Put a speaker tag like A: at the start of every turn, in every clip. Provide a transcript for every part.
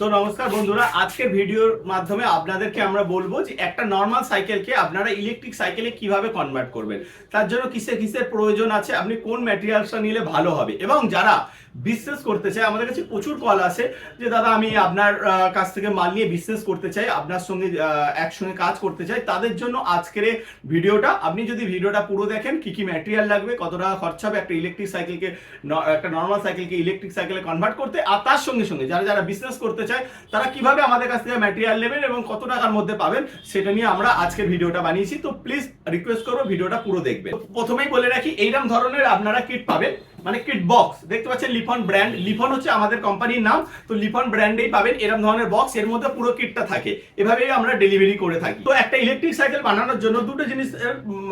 A: তো নমস্কার বন্ধুরা আজকে ভিডিওর মাধ্যমে আপনাদেরকে আমরা বলব যে একটা নর্মাল সাইকেলকে আপনারা ইলেকট্রিক সাইকেলে কীভাবে কনভার্ট করবেন? তার জন্য কিসে কিসের প্রয়োজন আছে? আপনি কোন ম্যাটেরিয়ালসটা নিলে ভালো হবে? এবং যারা বিজনেস করতে চাই। আমাদের কাছে প্রচুর কল আছে যে, দাদা, আমি আপনার কাছ থেকে মাল নিয়ে বিজনেস করতে চাই, আপনার সঙ্গে একসঙ্গে কাজ করতে চাই। তাদের জন্য আজকের ভিডিওটা, আপনি যদি ভিডিওটা পুরো দেখেন, কি কি ম্যাটেরিয়াল লাগবে, কত টাকা খরচা হবে, একটা ইলেকট্রিক সাইকেলকে একটা নর্মাল সাইকেলকে ইলেকট্রিক সাইকেলে কনভার্ট করতে, আর তার সঙ্গে সঙ্গে যারা যারা বিজনেস করতে চায়, তারা কীভাবে আমাদের কাছ থেকে ম্যাটেরিয়াল নেবেন এবং কত টাকার মধ্যে পাবেন, সেটা নিয়ে আমরা আজকের ভিডিওটা বানিয়েছি। তো প্লিজ রিকোয়েস্ট করব ভিডিওটা পুরো দেখবেন। প্রথমেই বলে রাখি এইরকম ধরনের আপনারা কিট পাবেন। মানে কিট বক্স দেখতে পাচ্ছেন লিফন ব্র্যান্ড লিফন হচ্ছে আমাদের কোম্পানির নাম। তো লিফন ব্র্যান্ডেই পাবেন এরকম ধরনের বক্স এর মধ্যে পুরো কিটটা থাকে। এভাবেই আমরা ডেলিভারি করে থাকি। তো একটা ইলেকট্রিক সাইকেল বানানোর জন্য দুটো জিনিস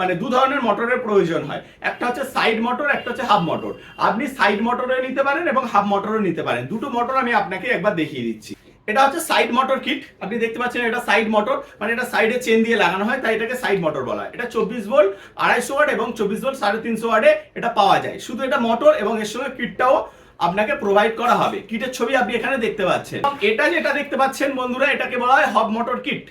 A: মানে দু ধরনের মোটরের প্রয়োজন হয়। একটা হচ্ছে সাইড মোটর একটা হচ্ছে হাফ মোটর আপনি সাইড মোটরও নিতে পারেন এবং হাফ মোটরও নিতে পারেন। দুটো মোটর আমি আপনাকে একবার দেখিয়ে দিচ্ছি। এটা হচ্ছে সাইড মোটর কিট আপনি দেখতে পাচ্ছেন এটা সাইড মোটর মানে এটা সাইডে চেন দিয়ে লাগানো হয়, তাই এটাকে সাইড মোটর বলা হয়। এটা চব্বিশ ভোল্ট আড়াইশো ওয়াট এবং চব্বিশ ভোল্ট সাড়ে তিনশো ওয়াটে এটা পাওয়া যায়। শুধু এটা মোটর এবং এর সঙ্গে কিটটাও আপনাকে প্রোভাইড করা হবে। কিটের ছবি আপনি এখানে দেখতে পাচ্ছেন। এটা যেটা দেখতে পাচ্ছেন বন্ধুরা, এটাকে বলা হয় হব মোটর কিট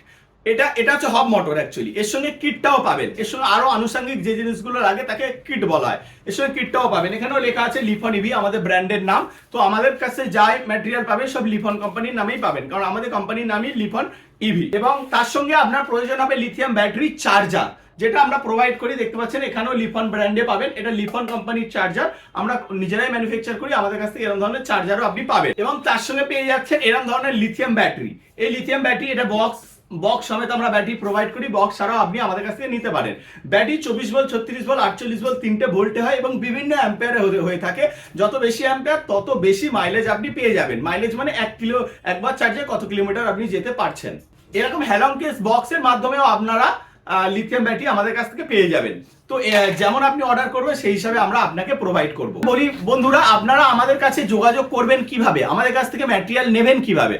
A: এটা এটা হচ্ছে হব মোটর অ্যাকচুয়ালি এর সঙ্গে কিটটাও পাবেন। এর সঙ্গে আরও আনুষঙ্গিক যে জিনিসগুলো লাগে তাকে কিট বলা হয়। এর সঙ্গে কিটটাও পাবেন। এখানেও লেখা আছে লিফন ইভি আমাদের ব্র্যান্ডের নাম। তো আমাদের কাছে যাই ম্যাটেরিয়াল পাবেন, সব লিফন কোম্পানির নামেই পাবেন। কারণ আমাদের কোম্পানির নামই লিফন ইভি এবং তার সঙ্গে আপনার প্রয়োজন হবে লিথিয়াম ব্যাটারি চার্জার যেটা আমরা প্রোভাইড করি। দেখতে পাচ্ছেন, এখানেও লিফন ব্র্যান্ডে পাবেন। এটা লিফন কোম্পানির চার্জার আমরা নিজেরাই ম্যানুফ্যাকচার করি। আমাদের কাছ থেকে এরকম ধরনের চার্জারও আপনি পাবেন। এবং তার সঙ্গে পেয়ে যাচ্ছেন এরকম ধরনের লিথিয়াম ব্যাটারি এই লিথিয়াম ব্যাটারি এটা বক্স বক্স সমেত আমরা ব্যাটারি প্রোভাইড করি বক্স ছাড়াও আপনি আমাদের কাছ থেকে নিতে পারেন। ব্যাটারি চব্বিশ ভোল্ট ছত্রিশ ভোল্ট আটচল্লিশ ভোল্ট তিনটে ভোল্টে হয় এবং বিভিন্ন অ্যাম্পেয়ারে হয়ে থাকে। যত বেশি অ্যাম্পেয়ার তত বেশি মাইলেজ আপনি পেয়ে যাবেন। মাইলেজ মানে এক কিলো একবার চার্জে কত কিলোমিটার আপনি যেতে পারছেন। এরকম হ্যালং কেস বক্সের মাধ্যমেও আপনারা লিথিয়াম ব্যাটারি আমাদের কাছ থেকে পেয়ে যাবেন। তো যেমন আপনি অর্ডার করবেন, সেই হিসাবে আমরা আপনাকে প্রোভাইড করব। বলি, বন্ধুরা, আপনারা আমাদের কাছে যোগাযোগ করবেন কীভাবে? আমাদের কাছ থেকে ম্যাটেরিয়াল নেবেন কীভাবে?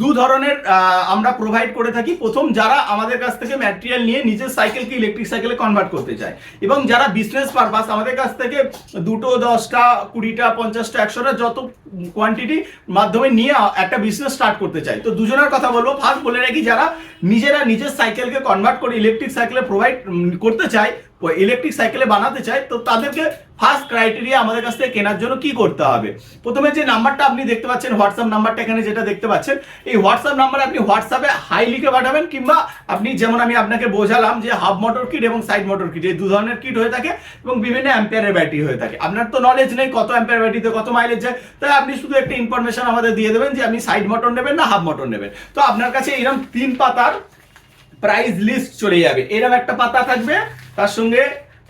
A: দু ধরনের আমরা প্রোভাইড করে থাকি। প্রথম, যারা আমাদের কাছ থেকে ম্যাটেরিয়াল নিয়ে নিজের সাইকেলকে ইলেকট্রিক সাইকেলে কনভার্ট করতে চায়। এবং যারা বিজনেস পারপাস আমাদের কাছ থেকে দুটো, দশটা, কুড়িটা, পঞ্চাশটা, একশোটা যত কোয়ান্টিটি মাধ্যমে নিয়ে একটা বিজনেস স্টার্ট করতে চায়। তো দুজনের কথা বলব। ফার্স্ট বলে রাখি, যারা নিজেরা নিজের সাইকেলকে কনভার্ট করে ইলেকট্রিক সাইকেলে প্রোভাইড করতে চায় ইলেকট্রিক সাইকেলে বানাতে চায়, তো তাদেরকে ফার্স্ট ক্রাইটেরিয়া আমাদের কাছ থেকে কেনার জন্য কি করতে হবে? প্রথমে যে নাম্বারটা আপনি দেখতে পাচ্ছেন হোয়াটসঅ্যাপ নাম্বারটা এখানে যেটা দেখতে পাচ্ছেন, এই হোয়াটসঅ্যাপ নাম্বারে আপনি হোয়াটসঅ্যাপে হাই লিখে পাঠাবেন, কিংবা আপনি যেমন আমি আপনাকে বোঝালাম যে হাফ মোটর কিট এবং সাইড মোটর কিট এই দু ধরনের কিট হয়ে থাকে এবং বিভিন্ন অ্যাম্পিয়ারের ব্যাটারি হয়ে থাকে। আপনার তো নলেজ নেই কত অ্যাম্পিয়ার ব্যাটারিতে কত মাইলেজ যায়, তাই আপনি শুধু একটা ইনফরমেশন আমাদের দিয়ে দেবেন যে আপনি সাইড মোটর নেবেন না হাফ মোটর নেবেন। তো আপনার কাছে এরকম তিন পাতার প্রাইস লিস্ট চলে যাবে। এরকম একটা পাতা থাকবে তার সঙ্গে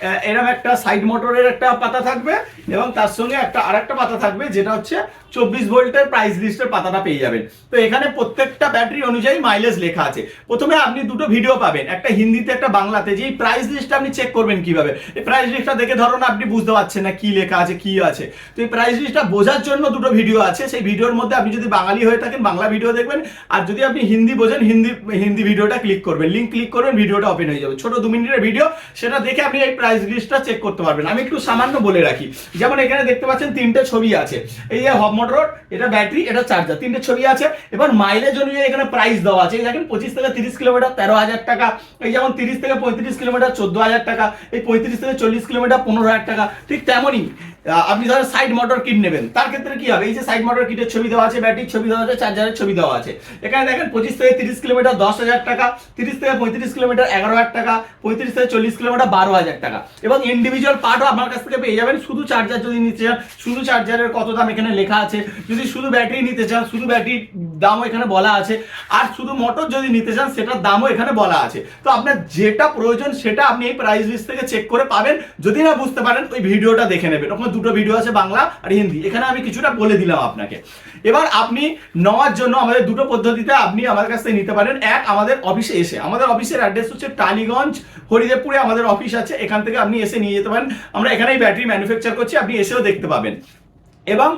A: আহ, এরকম একটা সাইড মোটরের একটা পাতা থাকবে এবং তার সঙ্গে একটা আরেকটা পাতা থাকবে যেটা হচ্ছে চব্বিশ ভোল্টের প্রাইস লিস্টের পাতাটা পেয়ে যাবেন। তো এখানে প্রত্যেকটা ব্যাটারি অনুযায়ী মাইলেজ লেখা আছে। প্রথমে আপনি দুটো ভিডিও পাবেন। একটা হিন্দিতে একটা বাংলাতে। যে এই প্রাইস লিস্টটা আপনি চেক করবেন কীভাবে? এই প্রাইস লিস্টটা দেখে ধরুন আপনি বুঝতে পারছেন না কি লেখা আছে কি আছে। তো এই প্রাইস লিস্টটা বোঝার জন্য দুটো ভিডিও আছে। সেই ভিডিওর মধ্যে আপনি যদি বাঙালি হয়ে থাকেন বাংলা ভিডিও দেখবেন। আর যদি আপনি হিন্দি বোঝেন হিন্দি হিন্দি ভিডিওটা ক্লিক করবেন। লিঙ্ক ক্লিক করবেন ভিডিওটা ওপেন হয়ে যাবে। ছোট দু মিনিটের ভিডিও সেটা দেখে আপনি এই প্রাইস লিস্টটা চেক করতে পারবেন। আমি একটু সামান্য বলে রাখি। যেমন এখানে দেখতে পাচ্ছেন তিনটে ছবি আছে। এই যে হব মোটর এটা ব্যাটারি এটা চার্জার তিনটে ছবি আছে। এবার মাইলেজ অনুযায়ী এখানে প্রাইস দেওয়া আছে। এই দেখেন পঁচিশ থেকে তিরিশ কিলোমিটার তেরো হাজার টাকা। এই যেমন তিরিশ থেকে পঁয়ত্রিশ কিলোমিটার চোদ্দ হাজার টাকা। এই পঁয়ত্রিশ থেকে চল্লিশ কিলোমিটার পনেরো হাজার টাকা। ঠিক তেমনই আপনি ধরেন সাইড মোটর কিট নেবেন। তার ক্ষেত্রে কি হবে? এই যে সাইড মোটর কিটের ছবি দেওয়া আছে ব্যাটারির ছবি দেওয়া আছে চার্জারের ছবি দেওয়া আছে। এখানে দেখেন পঁচিশ থেকে তিরিশ কিলোমিটার দশ হাজার টাকা, তিরিশ থেকে পঁয়ত্রিশ কিলোমিটার এগারো হাজার টাকা, পঁয়ত্রিশ থেকে চল্লিশ কিলোমিটার বারো হাজার টাকা। এবং ইন্ডিভিজুয়াল পার্টও আপনার কাছ থেকে পেয়ে যাবেন। শুধু চার্জার যদি নিতে চান, শুধু চার্জারের কত দাম এখানে লেখা আছে। যদি শুধু ব্যাটারি নিতে চান, শুধু ব্যাটারির দামও এখানে বলা আছে। আর শুধু মোটর যদি নিতে চান, সেটার দামও এখানে বলা আছে। তো আপনার যেটা প্রয়োজন, সেটা আপনি এই প্রাইস লিস্ট থেকে চেক করে পাবেন। যদি না বুঝতে পারেন, ওই ভিডিওটা দেখে নেবেন। ওখানে দুটো ভিডিও আছে, বাংলা আর হিন্দি। এখানে আমি কিছুটা বলে দিলাম আপনাকে। এবার আপনি নেওয়ার জন্য আমাদের দুটো পদ্ধতিতে আপনি আমাদের কাছ থেকে নিতে পারেন। এক, আমাদের অফিসে এসে। আমাদের অফিসের অ্যাড্রেস হচ্ছে টালিগঞ্জ, হরিদেবপুরে আমাদের অফিস আছে। এখান থেকে আপনি এসে নিয়ে যেতে পারেন। আমরা এখানেই ব্যাটারি ম্যানুফ্যাকচার করছি, আপনি এসেও দেখতে পাবেন। এবং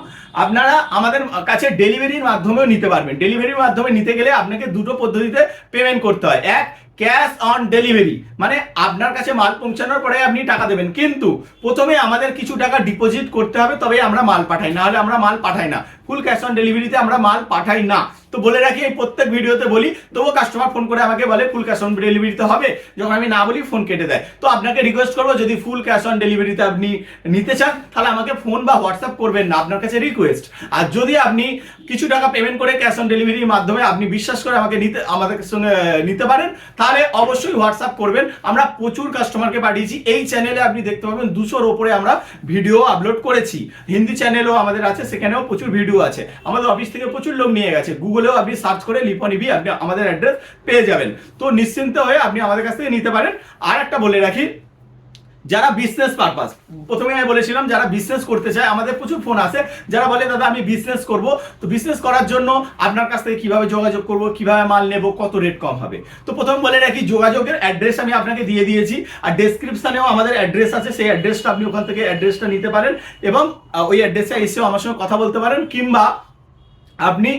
A: আপনারা আমাদের কাছে ডেলিভারির মাধ্যমেও নিতে পারবেন। ডেলিভারির মাধ্যমে নিতে গেলে আপনাকে দুটো পদ্ধতিতে পেমেন্ট করতে হয়। এক ক্যাশ অন ডেলিভারি মানে আপনার কাছে মাল পৌঁছানোর পরে আপনি টাকা দেবেন। কিন্তু প্রথমে আমাদের কিছু টাকা ডিপোজিট করতে হবে তবে আমরা মাল পাঠাই। না হলে আমরা মাল পাঠাই না। ফুল ক্যাশ অন ডেলিভারিতে আমরা মাল পাঠাই না। তো বলে রাখি, এই প্রত্যেক ভিডিওতে বলি, তবুও কাস্টমার ফোন করে আমাকে বলে ফুল ক্যাশ অন ডেলিভারিতে হবে। যখন আমি না বলি ফোন কেটে দেয়। তো আপনাকে রিকোয়েস্ট করব, যদি ফুল ক্যাশ অন ডেলিভারিতে আপনি নিতে চান, তাহলে আমাকে ফোন বা হোয়াটসঅ্যাপ করবেন না, আপনার কাছে রিকোয়েস্ট আর যদি আপনি কিছু টাকা পেমেন্ট করে ক্যাশ অন ডেলিভারির মাধ্যমে আপনি বিশ্বাস করে আমাকে নিতে, আমাদের সঙ্গে নিতে পারেন, তাহলে অবশ্যই হোয়াটসঅ্যাপ করবেন। আমরা প্রচুর কাস্টমারকে পাঠিয়েছি, এই চ্যানেলে আপনি দেখতে পাবেন, দুশোর ওপরে আমরা ভিডিও আপলোড করেছি। হিন্দি চ্যানেলও আমাদের আছে, সেখানেও প্রচুর ভিডিও আছে। আমাদের অফিস থেকে প্রচুর লোক নিয়ে গেছে গুগলেও আপনি সার্চ করে লিপনিবি আপনি আমাদের অ্যাড্রেস পেয়ে যাবেন। তো নিশ্চিন্ত হয়ে আপনি আমাদের কাছ থেকে নিতে পারেন। আর একটা বলে রাখি, যারা বিজনেস পারপাস প্রথমে আমি বলেছিলাম, যারা বিজনেস করতে চায়, আমাদের প্রচুর ফোন আসে যারা বলে, দাদা, আমি বিজনেস করব। তো বিজনেস করার জন্য আপনার কাছ থেকে কীভাবে যোগাযোগ করব, কীভাবে মাল নেব, কত রেট কম হবে? তো প্রথম বলে রাখি, যোগাযোগের অ্যাড্রেস আমি আপনাকে দিয়ে দিয়েছি। আর ডেসক্রিপশনেও আমাদের অ্যাড্রেস আছে, সেই অ্যাড্রেসটা আপনি ওখান থেকে অ্যাড্রেসটা নিতে পারেন এবং ওই অ্যাড্রেসে এসেও আমার সঙ্গে কথা বলতে পারেন। কিংবা আপনি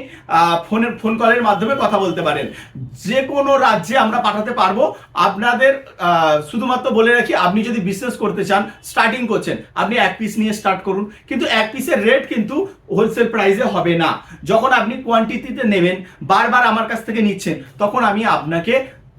A: ফোনে ফোন কলের মাধ্যমে কথা বলতে পারেন। যে কোনো রাজ্যে আমরা পাঠাতে পারব। আপনাদের শুধুমাত্র বলে রাখি, আপনি যদি বিজনেস করতে চান স্টার্টিং করছেন, আপনি এক পিস নিয়ে স্টার্ট করুন। কিন্তু এক পিসের রেট কিন্তু হোলসেল প্রাইসে হবে না। যখন আপনি কোয়ান্টিটিতে নেবেন, বারবার আমার কাছ থেকে নিচ্ছেন, তখন আমি আপনাকে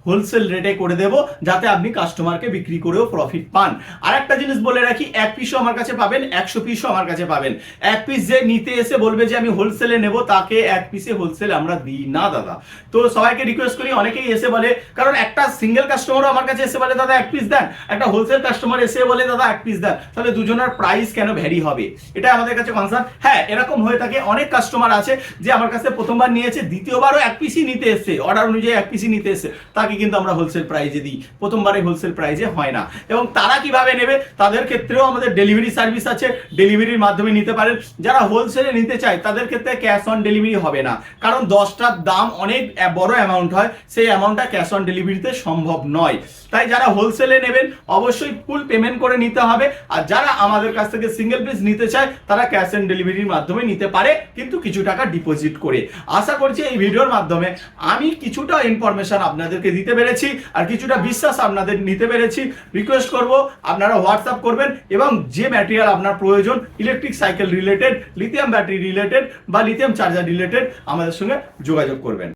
A: হোলসেল রেটে করে দেব, যাতে আপনি কাস্টমারকে বিক্রি করেও প্রফিট পান। আর একটা জিনিস বলে রাখি, এক পিসও আমার কাছে পাবেন, একশো পিসও আমার কাছে পাবেন। এক পিস যে নিতে এসে বলবে যে আমি হোলসেলে নেব, তাকে এক পিসে হোলসেল আমরা দিই না, দাদা। তো সবাইকে রিকোয়েস্ট করি, অনেকেই এসে বলে, কারণ একটা সিঙ্গেল কাস্টমারও আমার কাছে এসে বলে, দাদা, এক পিস দেন। একটা হোলসেল কাস্টমার এসে বলে, দাদা, এক পিস দেন। তাহলে দুজনের প্রাইস কেন ভ্যারি হবে? এটা আমাদের কাছে কনসার্ন হ্যাঁ এরকম হয়ে থাকে, অনেক কাস্টমার আছে যে আমার কাছে প্রথমবার নিয়েছে, দ্বিতীয়বারও এক পিসই নিতে এসছে। অর্ডার অনুযায়ী এক পিসই নিতে এসছে। তাকে কিন্তু আমরা হোলসেল প্রাইজে দিই। প্রথমবারে হোলসেল প্রাইজে হয় না। এবং তারা কীভাবে নেবে, তাদের ক্ষেত্রেও আমাদের ডেলিভারি সার্ভিস আছে। ডেলিভারির মাধ্যমে নিতে পারেন। যারা হোলসেলে নিতে চায়, তাদের ক্ষেত্রে ক্যাশ অন ডেলিভারি হবে না। কারণ দশটার দাম অনেক বড় অ্যামাউন্ট হয়। সেই অ্যামাউন্টটা ক্যাশ অন ডেলিভারিতে সম্ভব নয়। তাই যারা হোলসেলে নেবেন, অবশ্যই ফুল পেমেন্ট করে নিতে হবে। আর যারা আমাদের কাছ থেকে সিঙ্গেল পিস নিতে চায়, তারা ক্যাশ অন ডেলিভারির মাধ্যমে নিতে পারে। কিন্তু কিছু টাকা ডিপোজিট করে। আশা করছি এই ভিডিওর মাধ্যমে আমি কিছুটা ইনফরমেশন আপনাদেরকে দিতে পেরেছি, আর কিছুটা বিশ্বাস আপনাদের নিতে পেরেছি। রিকোয়েস্ট করব, আপনারা হোয়াটসঅ্যাপ করবেন এবং যে ম্যাটেরিয়াল আপনার প্রয়োজন electric cycle related lithium battery related বা লিথিয়াম চার্জার রিলেটেড আমাদের সঙ্গে যোগাযোগ করবেন।